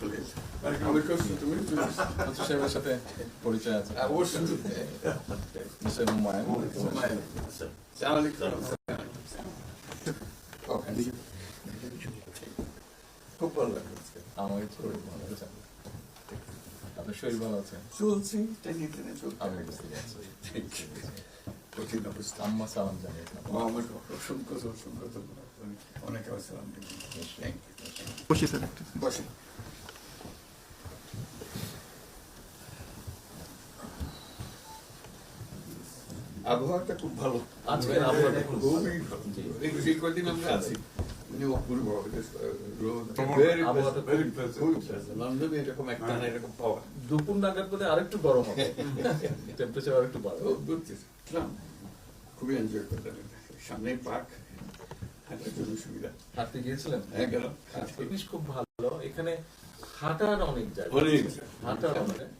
আসেন। আপনি এখানে বসুন। সকলে। আর আমাদের কাছে তুমি তুমি- আচ্ছা সাহেবের সাথে পরিচয় আছে অবশ্যই। মিস্টার হুমায়ুন হুমায়ুন। সালাম আলাইকুম। ওকে। খুব ভালো লাগল আজকে। আমাকে শরীর ভালো আছে আপনার শরীর ভালো আছে চলছি টেনে টেনে চলছে আমি বুঝতে পারছি Thank you. কঠিন অবস্থা আম্মা সালাম জানিয়েছেন আমার অসংখ্য অসংখ্য অনেক আসসালাম থ্যাংক ইউ বসি স্যার একটু আবহাওয়াটা খুব ভালো। আজকের আবহাওয়াটা খুবই ভালো। এই কদিন আমরা আছি? মানে অপূর্ব রোদ আবহাওয়াটা ভেরি খুব- লন্ডনে এরকম একটা এরকম পাওয়া। দুপুর নাগাদ বোধ আরেকটু গরম হবে। টেম্পারেচার আরেকটু বাড়বে। খুবই এনজয় করলাম সামনে পার্ক হাঁটার জন্য সুবিধা। হাঁটতে গিয়েছিলেন? হ্যাঁ গেল খুব ভালো। এখানে হাঁটার অনেক জায়গা অনেক হাঁটার অনেক।